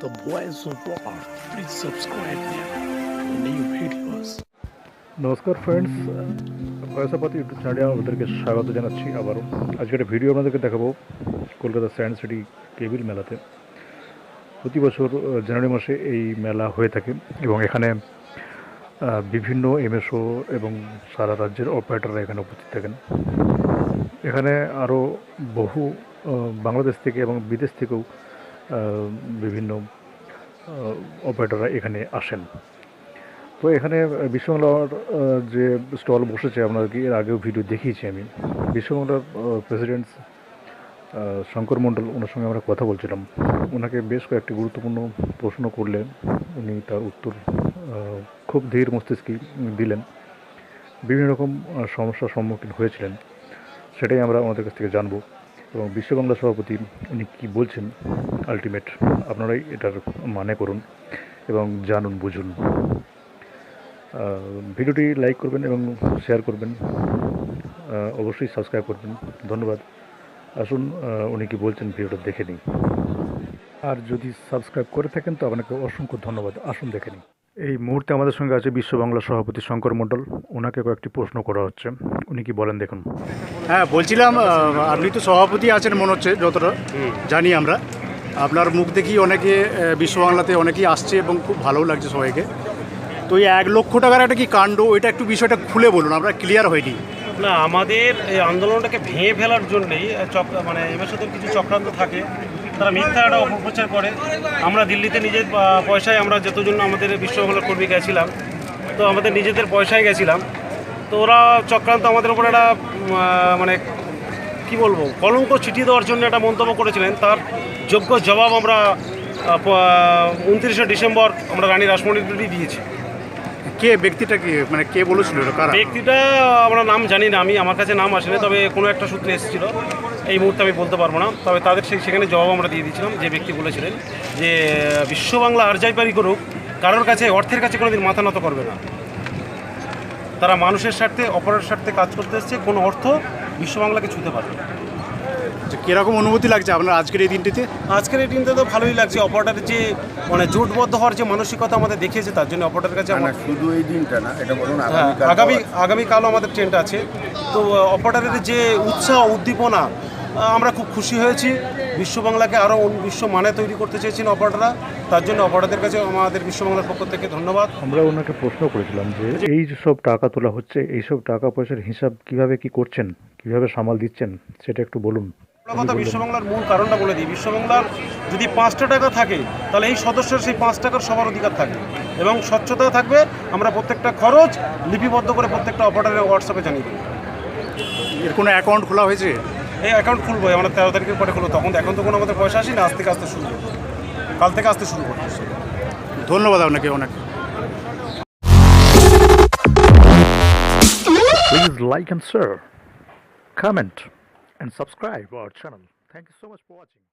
the voice of God. Please subscribe now new videos. নমস্কার friends পয়সাপাতি YouTube চ্যানেলে আমাদেরকে স্বাগত জানাচ্ছি আবারও। আজকে একটা ভিডিও আপনাদেরকে দেখাবো কলকাতা সায়েন্স সিটি কেবিল মেলাতে। প্রতি বছর জানুয়ারি মাসে এই মেলা হয়ে থাকে এবং এখানে বিভিন্ন এমএসও এবং সারা রাজ্যের অপারেটররা এখানে উপস্থিত থাকেন। এখানে আরও বহু বাংলাদেশ থেকে এবং বিদেশ থেকেও অপারেটররা এখানে আসেন। তো এখানে বিশ্ববাংলার যে স্টল বসেছে আপনাদেরকে এর আগেও ভিডিও দেখিয়েছি আমি। বিশ্ববাংলার প্রেসিডেন্ট শঙ্কর মণ্ডল, ওনার সঙ্গে আমরা কথা বলছিলাম। ওনাকে বেশ কয়েকটি গুরুত্বপূর্ণ প্রশ্ন করলে উনি তার উত্তর খুব ধীর মস্তিষ্কে দিলেন। বিভিন্ন রকম সমস্যার সম্মুখীন হয়েছিলেন। সেটাই আমরা আমাদের কাছ থেকে জানব। এবং বিশ্ববাংলা সভাপতি, উনি কী বলছেন? আলটিমেট আপনারাই এটার মানে করুন এবং জানুন বুঝুন। ভিডিওটি লাইক করবেন এবং শেয়ার করবেন। অবশ্যই সাবস্ক্রাইব করবেন। ধন্যবাদ। আসুন উনি কি বলছেন ভিডিওটা দেখে নিই। আর যদি সাবস্ক্রাইব করে থাকেন তো আপনাকে অসংখ্য ধন্যবাদ। আসুন দেখে নিই। এই মুহূর্তে আমাদের সঙ্গে আছে বিশ্ব বাংলা সভাপতি শঙ্কর মণ্ডল। ওনাকে কয়েকটি প্রশ্ন করা হচ্ছে। উনি কি বলেন দেখুন। হ্যাঁ বলছিলাম আপনি তো সভাপতি আছেন মনে হচ্ছে যতটা জানি আমরা। আপনার মুখ দেখি অনেকে বিশ্ব বাংলাতে অনেকেই আসছে এবং খুব ভালো লাগছে সবাইকে। তো এই এক লক্ষ টাকার একটা কি কাণ্ড, ওইটা একটু বিষয়টা খুলে বলুন, আমরা ক্লিয়ার হয়নি। না, আমাদের এই আন্দোলনটাকে ভেঙে ফেলার জন্যেই চক মানে এবার কিছু চক্রান্ত থাকে, তারা মিথ্যা একটা অপপ্রচার করে। আমরা দিল্লিতে নিজের পয়সায় আমরা যতজন আমাদের বিশ্ববাংলার কর্মী গেছিলাম, তো আমাদের নিজেদের পয়সায় গেছিলাম। তো ওরা চক্রান্ত আমাদের উপর একটা মানে কি বলব কলঙ্ক ছিটিয়ে দেওয়ার জন্য একটা মন্তব্য করেছিলেন। তার যোগ্য জবাব আমরা উনত্রিশে ডিসেম্বর আমরা রানী রাসমণিটি দিয়েছি। কে ব্যক্তিটা কি? মানে কে বলেছিল ব্যক্তিটা আমরা নাম জানি না আমি আমার কাছে নাম আসেনি তবে কোনো একটা সূত্রে এসেছিল। এই মুহূর্তে আমি বলতে পারব না তবে তাদের সেই সেখানে জবাব আমরা দিয়ে দিয়েছিলাম যে ব্যক্তি বলেছিলেন যে বিশ্ব বাংলা আর যাই পারি করুক কারোর কাছে অর্থের কাছে কোনোদিন মাথা নত করবে না। তারা মানুষের স্বার্থে অপরের স্বার্থে কাজ করতে এসছে কোনো অর্থ বিশ্ব বাংলাকে ছুতে পারবে। যে কীরকম অনুভূতি লাগছে আপনার আজকের এই দিনটিতে? আজকের এই দিনটা তো ভালোই লাগছে অপারেটারের যে মানে জোটবদ্ধ হওয়ার যে মানসিকতা আমাদের দেখিয়েছে তার জন্য অপারেটারের কাছে না, আমার শুধু এই দিনটা না এটা বলুন হ্যাঁ আগামীকাল আগামী আগামীকালও আমাদের ট্রেনটা আছে। তো অপারেটারের যে উৎসাহ উদ্দীপনা আহ, আমরা খুব খুশি হয়েছি। বিশ্ব বাংলাকে আরও বিশ্ব মানে তৈরি করতে চেয়েছেন অপারেটাররা। তার জন্য অপারেটারদের কাছে আমাদের বিশ্ব বাংলার পক্ষ থেকে ধন্যবাদ। আমরা ওনাকে প্রশ্ন করেছিলাম যে এই সব টাকা তোলা হচ্ছে এই সব টাকা পয়সার হিসাব কীভাবে কি করছেন কীভাবে সামাল দিচ্ছেন সেটা একটু বলুন। কথা বিশ্ববাংলার মূল কারণটা বলে দিই। বিশ্ববাংলার যদি পাঁচটা টাকা থাকে তাহলে এই সদস্যের সেই পাঁচ টাকার সবার অধিকার থাকবে এবং স্বচ্ছতা থাকবে। আমরা প্রত্যেকটা খরচ লিপিবদ্ধ করে প্রত্যেকটা অপারেটারের হোয়াটসঅ্যাপে জানিয়ে দেবো। এর কোনো অ্যাকাউন্ট খোলা হয়েছে? এই অ্যাকাউন্ট খুলবো আমরা তেরো তারিখের পরে খুলবো তখন এখন তো কোনো আমাদের পয়সা আসি না আজ থেকে আসতে শুরু করব কাল থেকে আসতে শুরু করব ধন্যবাদ আপনাকে অনেক Please like and share, comment and subscribe our channel. Thank you so much for watching.